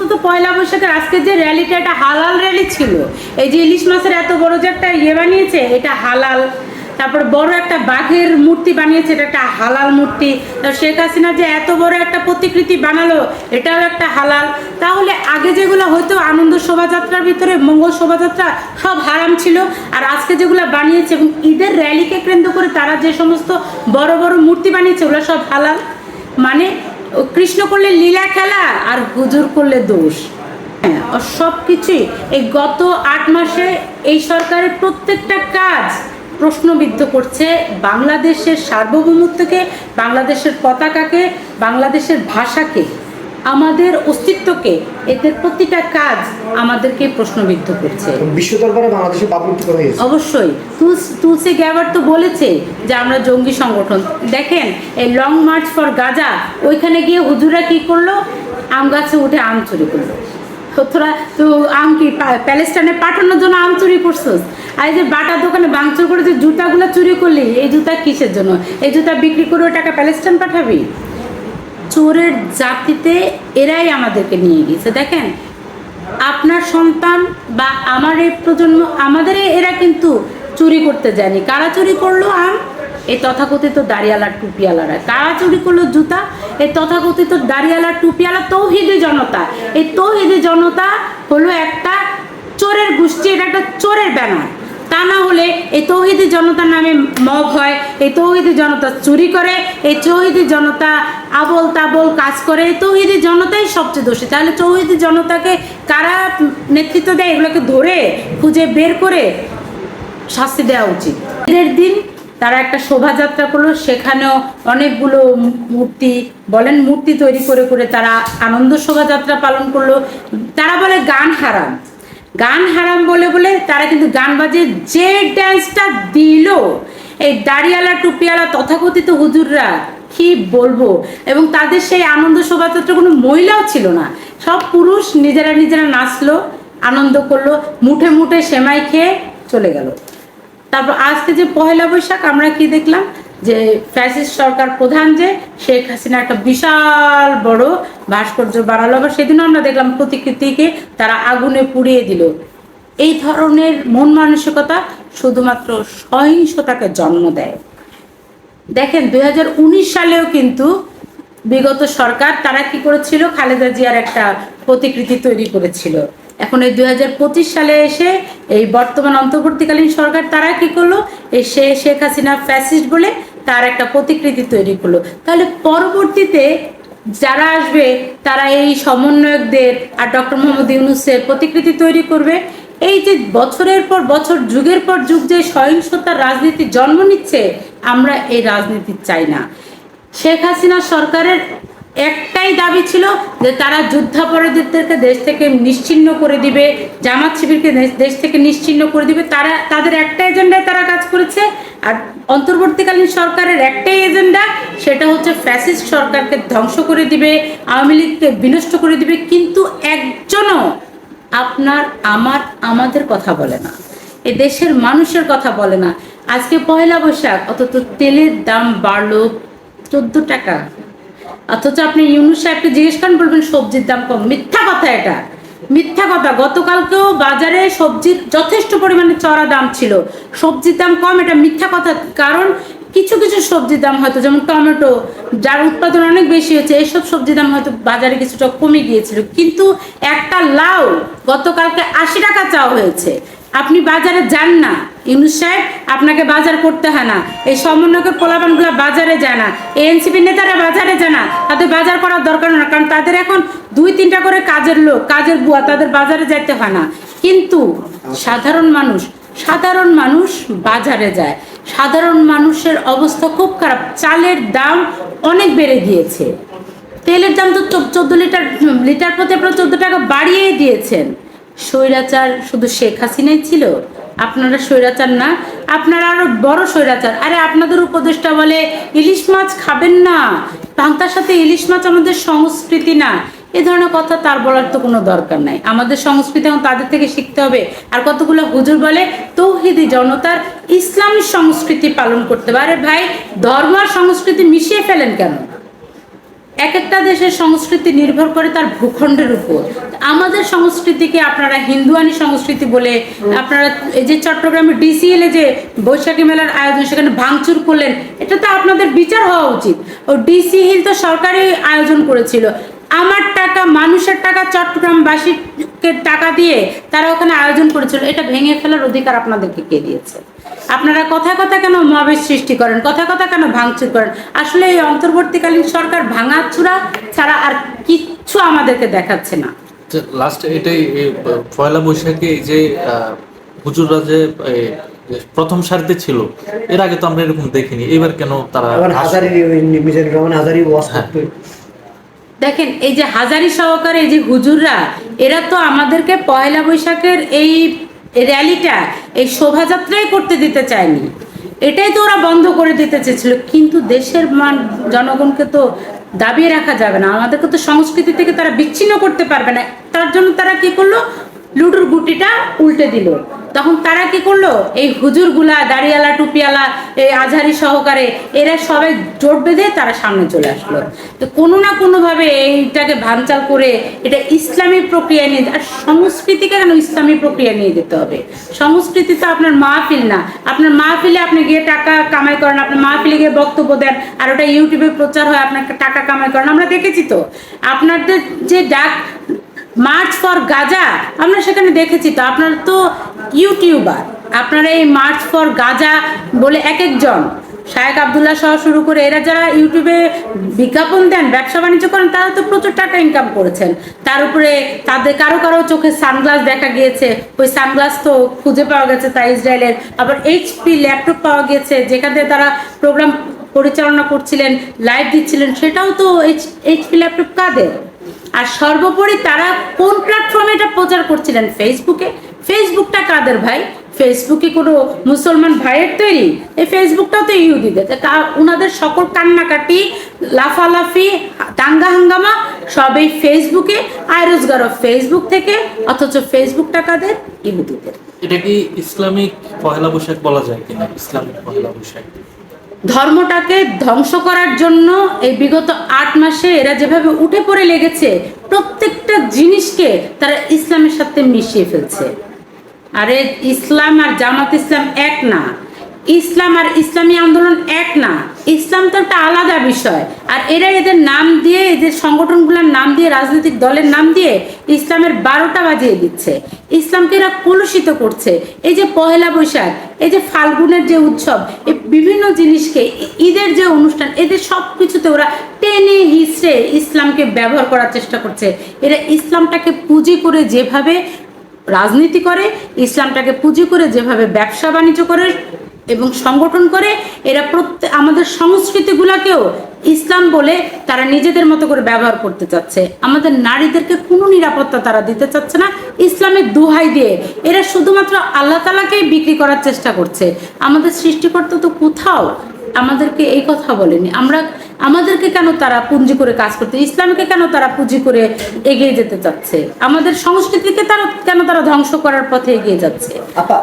অন্তত পয়লা বৈশাখের আজকে যে র্যালিটা, এটা হালাল র্যালি ছিল। এই যে ইলিশ মাছের এত বড় যে একটা ইয়ে বানিয়েছে, এটা হালাল। তারপর বড় একটা বাঘের মূর্তি বানিয়েছে, এটা একটা হালাল মূর্তি। শেখ হাসিনা যে এত বড় একটা প্রতিকৃতি বানালো, এটাও একটা হালাল। তাহলে আগে যেগুলো হয়তো আনন্দ শোভাযাত্রার ভিতরে মঙ্গল শোভাযাত্রা সব হারাম ছিল। আর আজকে যেগুলো বানিয়েছে এবং ঈদের র্যালিকে কেন্দ্র করে তারা যে সমস্ত বড় বড় মূর্তি বানিয়েছে, ওগুলো সব হালাল। মানে কৃষ্ণ করলে লীলা খেলা আর হুজুর করলে দোষ। হ্যাঁ সব কিছুই। এই গত আট মাসে এই সরকারের প্রত্যেকটা কাজ প্রশ্নবিদ্ধ করছে বাংলাদেশের সার্বভৌমত্বকে, বাংলাদেশের পতাকাকে, বাংলাদেশের ভাষাকে। আমাদের অস্তিত্বকে এদের প্রতিটা কাজ আমাদেরকে প্রশ্নবিদ্ধ করছে। বিশ্ব দরবারে ভাবমূর্তি অবশ্যই। তুলস- গ্যাবার তো বলেছে যে আমরা জঙ্গি সংগঠন। দেখেন এই লং মার্চ ফর গাজা ওইখানে গিয়ে হুজুরা কি করল? আম গাছে উঠে আম চুরি করল। তোরা তো আম কি প্যালেস্টাইনে পাঠানোর জন্য আম চুরি করছোস? আর এই যে বাটার দোকানে বাংচুর করে যে জুতাগুলো চুরি করলি এই জুতা কিসের জন্য? এই জুতা বিক্রি করে ওই টাকা প্যালেস্টাইন পাঠাবি? চোরের জাতিতে এরাই আমাদেরকে নিয়ে গিয়েছে, দেখেন। আপনার সন্তান বা আমার এই প্রজন্ম আমাদের এরা কিন্তু চুরি করতে যায়নি। কারা চুরি করল? আম? এই তথাকথিত দাড়িয়ালা টুপিয়ালারা কারা চুরি করল? জুতা? এই তথাকথিত দাড়িয়ালা টুপিয়ালা তৌহিদি জনতা। এই তৌহিদি জনতা হলো একটা চোরের গোষ্ঠী, এটা একটা চোরের ব্যানার। তা না হলে এই তৌহিদি জনতার নামে মব হয়, এই তৌহিদি জনতা চুরি করে, এই তৌহিদি জনতা আবল তাবল কাজ করে, এই তৌহিদি জনতাই সবচেয়ে দোষী। তাহলে তৌহিদি জনতাকে কারা নেতৃত্ব দেয়? এগুলোকে ধরে, খুঁজে বের করে শাস্তি দেওয়া উচিত। ঈদের দিন তারা একটা শোভাযাত্রা করল, সেখানেও অনেকগুলো মূর্তি, বলেন মূর্তি তৈরি করে করে তারা আনন্দ শোভাযাত্রা পালন করল। তারা বলে গান হারাম গান হারাম বলে বলে তারা কিন্তু গান বাজে। যে ড্যান্সটা দিল, এই দাড়িয়ালা, টুপিয়ালা তথাকথিত হুজুররা, কি বলব? এবং তাদের সেই আনন্দ শোভাযাত্রা কোনো মহিলাও ছিল না। সব পুরুষ নিজেরা নিজেরা নাচলো, আনন্দ করল, মুঠে মুঠে সেমাই খেয়ে চলে গেল। তারপর আজকে যে পহেলা বৈশাখ, আমরা কি দেখলাম? যে ফ্যাসিস্ট সরকার প্রধান যে, শেখ হাসিনা একটা বিশাল বড় ভাস্কর্য বানালো। আবার সেদিনও আমরা দেখলাম প্রতিকৃতিকে তারা আগুনে পুড়িয়ে দিল। এই ধরনের মন মানসিকতা শুধুমাত্র সহিংসতাকে জন্ম দেয়। দেখেন, দুই হাজার উনিশ সালেও কিন্তু বিগত সরকার তারা কি করেছিল? খালেদা জিয়ার একটা প্রতিকৃতি তৈরি করেছিল। এখন এই দুই হাজার পঁচিশ সালে এসে এই বর্তমান অন্তর্বর্তীকালীন সরকার তারা কি করল? এই শেখ হাসিনা ফ্যাসিস্ট বলে তার একটা প্রতিকৃতি তৈরি করল। তাহলে পরবর্তীতে যারা আসবে, তারা এই সমন্বয়কদের আর ডক্টর মোহাম্মদ ইউনুসের প্রতিকৃতি তৈরি করবে। এই যে বছরের পর বছর, যুগের পর যুগ যে সহিংসতার রাজনীতি জন্ম নিচ্ছে, আমরা এই রাজনীতি চাই না। শেখ হাসিনা সরকারের একটাই দাবি ছিল যে তারা যুদ্ধাপরাধীদেরকে দেশ থেকে নিশ্চিহ্ন করে দিবে, জামাত শিবিরকে দেশ- থেকে নিশ্চিহ্ন করে দিবে। তারা, তাদের একটা এজেন্ডায় তারা কাজ করেছে আর অন্তর্বর্তীকালীন সরকারের একটাই এজেন্ডা সেটা হচ্ছে ফ্যাসিস্ট সরকারকে ধ্বংস করে দিবে, আওয়ামী লীগকে বিনষ্ট করে দিবে। কিন্তু একজনও আপনার, আমার, আমাদের কথা বলে না। এ দেশের মানুষের কথা বলে না। আজকে পয়লা বৈশাখ, অথচ তেলের দাম বাড়লো চোদ্দ টাকা। অথচ আপনি ইউনুস সাহেবকে জিজ্ঞেস করেন, বলবেন সবজির দাম কম। মিথ্যা কথা এটা। মিথ্যা কথা। গতকালকেও বাজারে সবজির যথেষ্ট পরিমাণে চড়া দাম ছিল। সবজির দাম কম, এটা মিথ্যা কথা। কারণ কিছু কিছু সবজির দাম হয়তো, যেমন টমেটো, যার উৎপাদন অনেক বেশি হচ্ছে এইসব সবজির দাম হয়তো বাজারে কিছুটা কমে গিয়েছিল। কিন্তু একটা লাউ গতকালকে আশি টাকা চাওয়া হয়েছে। আপনি বাজারে যান না। ইউনুস সাহেব, আপনাকে বাজার করতে হয় না। এই সমন্বয়কের পোলাপানগুলো বাজারে যায় না। এনসিপি নেতারা বাজারে যায় না। তাদের বাজার করার দরকার না, কারণ তাদের এখন দুই তিনটা করে কাজের লোক, কাজের বুয়া, তাদের বাজারে যাইতে হয় না। কিন্তু সাধারণ মানুষ সাধারণ মানুষ বাজারে যায়। সাধারণ মানুষের অবস্থা খুব খারাপ। চালের দাম অনেক বেড়ে গিয়েছে। তেলের দাম তো চোদ্দ লিটার লিটার প্রতি আপনারা চোদ্দ টাকা বাড়িয়ে দিয়েছেন। স্বৈরাচার শুধু শেখ হাসিনাই ছিল। আপনারা স্বৈরাচার না, আপনারা আরও বড় স্বৈরাচার। আরে আপনাদের উপদেষ্টা বলে ইলিশ মাছ খাবেন না পান্তার সাথে ইলিশ মাছ আমাদের সংস্কৃতি না। এ ধরনের কথা তার বলার তো কোনো দরকার নাই। আমাদের সংস্কৃতি এখন তাদের থেকে শিখতে হবে। আর কতগুলো হুজুর বলে, তৌহিদি জনতার ইসলামী সংস্কৃতি পালন করতে আরে ভাই, ধর্ম আর সংস্কৃতি মিশিয়ে ফেলেন কেন? এক একটা দেশের সংস্কৃতি নির্ভর করে তার ভূখণ্ডের উপর। আমাদের সংস্কৃতিকে আপনারা হিন্দুয়ানি সংস্কৃতি বলে আপনারা এই যে চট্টগ্রামে ডিসিএল এ যে বৈশাখী মেলার আয়োজন সেখানে ভাঙচুর করলেন, এটা তো আপনাদের বিচার হওয়া উচিত। ও ডিসি হিল তো সরকারি আয়োজন করেছিল। আমার টাকা, মানুষের টাকা চট্টগ্রামবাসীকে টাকা দিয়ে তারা ওখানে আয়োজন করেছিল, এটা ভেঙে ফেলার অধিকার আপনাদেরকে কে দিয়েছে? আপনারা কথা কথা কেন মহাবেশ সৃষ্টি করেন? কথা কথা কেন ভাঙচুর করেন? আসলে এই অন্তর্বর্তীকালীন সরকার ভাঙাচুরা ছাড়া আর কিচ্ছু আমাদেরকে দেখাচ্ছে না। লাস্ট এটাই পয়লা বৈশাখে এই যে হুজুররা যে প্রথম সারিতে ছিল এর আগে তো আমরা এরকম দেখিনি। এবার কেন তারা হাজারি ওই হাজারি ওয়াজ হ্যাঁ। দেখেন এই যে হাজারি সহকারে এই যে হুজুররা এরা তো আমাদেরকে পয়লা বৈশাখের এই র্যালিটা এই শোভাযাত্রাই করতে দিতে চায়নি। এটাই তো ওরা বন্ধ করে দিতে চেয়েছিল। কিন্তু দেশের মান, জনগণকে তো দাবিয়ে রাখা যাবে না। আমাদেরকে তো সংস্কৃতি থেকে তারা বিচ্ছিন্ন করতে পারবে না। তার জন্য তারা কি করল? লুডুর গুটিটা উল্টে দিল। তখন তারা কি করল? এই হুজুরগুলা, দাড়িয়ালা, টুপিয়ালা, এই আজহারি সহকারে, এরা সবাই জোট বেঁধে তারা সামনে চলে আসলো। তো কোনো না কোনোভাবে এইটাকে ভাঞ্চাল করে এটা ইসলামী প্রক্রিয়া নিয়ে, আর সংস্কৃতিকে কেন ইসলামী প্রক্রিয়া নিয়ে যেতে হবে? সংস্কৃতি তো আপনার মাহফিল না। আপনার মাহফিলে আপনি গিয়ে টাকা কামাই করেন, আপনার মাহফিলে গিয়ে বক্তব্য দেন, আর ওটা ইউটিউবে প্রচার হয় আপনার টাকা কামাই করেন। আমরা দেখেছি তো, আপনাদের যে ডাক মার্চ ফর গাজা, আমরা সেখানে দেখেছি তো আপনার তো ইউটিউবার। আপনারা এই মার্চ ফর গাজা বলে এক একজন শায়েক আবদুল্লাহ সহ শুরু করে এরা যারা ইউটিউবে বিজ্ঞাপন দেন, ব্যবসা বাণিজ্য করেন, তারা তো প্রচুর টাকা ইনকাম করেছেন। তার উপরে তাদের কারও কারও চোখে সানগ্লাস দেখা গিয়েছে, ওই সানগ্লাস তো খুঁজে পাওয়া গেছে তা ইসরায়েলের। আবার এইচপি ল্যাপটপ পাওয়া গিয়েছে যেখানে তারা প্রোগ্রাম পরিচালনা করছিলেন লাইভ দিচ্ছিলেন, সেটাও তো এইচ এইচপি ল্যাপটপ কাদের? আর সর্বোপরি তারা কোন প্ল্যাটফর্মে এটা প্রচার করছিলেন? ফেসবুকে ফেসবুকটা কাদের ভাই? ফেসবুকে কোনো মুসলমান ভাইয়ের তৈরি? এই ফেসবুকটাও তো ইহুদিদের। তা ওনাদের সকল কান্নাকাটি, লাফালাফি, দাঙ্গা হাঙ্গামা, সবই ফেসবুকে আয় রোজগারও ফেসবুক থেকে, অথচ ফেসবুকটা কাদের? ইহুদিদের। এটা কি ইসলামিক পয়লা বৈশাখ বলা যায় কিনা? ইসলামিক পয়লা বৈশাখ। ধর্মটাকে ধ্বংস করার জন্য এই বিগত আট মাসে এরা যেভাবে উঠে পড়ে লেগেছে, প্রত্যেকটা জিনিসকে তারা ইসলামের সাথে মিশিয়ে ফেলছে। আরে ইসলাম আর জামাত ইসলাম এক না। ইসলাম আর ইসলামী আন্দোলন এক না। ইসলাম তো একটা আলাদা বিষয়। আর এরা এদের নাম দিয়ে, এদের সংগঠনগুলোর নাম দিয়ে, রাজনৈতিক দলের নাম দিয়ে ইসলামের বারোটা বাজিয়ে দিচ্ছে। ইসলামকে এরা কলুষিত করছে। এই যে পহেলা বৈশাখ, এই যে ফাল্গুনের যে উৎসব, এই বিভিন্ন জিনিসকে, ঈদের যে অনুষ্ঠান, এদের সব কিছুতে ওরা টেনে হিসড়ে ইসলামকে ব্যবহার করার চেষ্টা করছে। এরা ইসলামটাকে পুঁজি করে যেভাবে রাজনীতি করে, ইসলামটাকে পুঁজি করে যেভাবে ব্যবসা বাণিজ্য করে এবং সংগঠন করে এরা প্রত্যেক আমাদের সংস্কৃতিগুলোকেও ইসলাম বলে তারা নিজেদের মতো করে ব্যবহার করতে চাচ্ছে। আমাদের নারীদেরকে কোনো নিরাপত্তা তারা দিতে চাচ্ছে না। ইসলামের দুহাই দিয়ে এরা শুধুমাত্র আল্লাহ তালাকেই বিক্রি করার চেষ্টা করছে। আমাদের সৃষ্টিকর্তা তো কোথাও আমাদেরকে এই কথা বলেনি। আমরা আমাদেরকে কেন তারা পুঁজি করে কাজ করতে ইসলামকে কেন তারা পুঁজি করে এগিয়ে যেতে চাচ্ছে? আমাদের সংস্কৃতিকে তারা কেন তারা ধ্বংস করার পথে এগিয়ে যাচ্ছে? আপা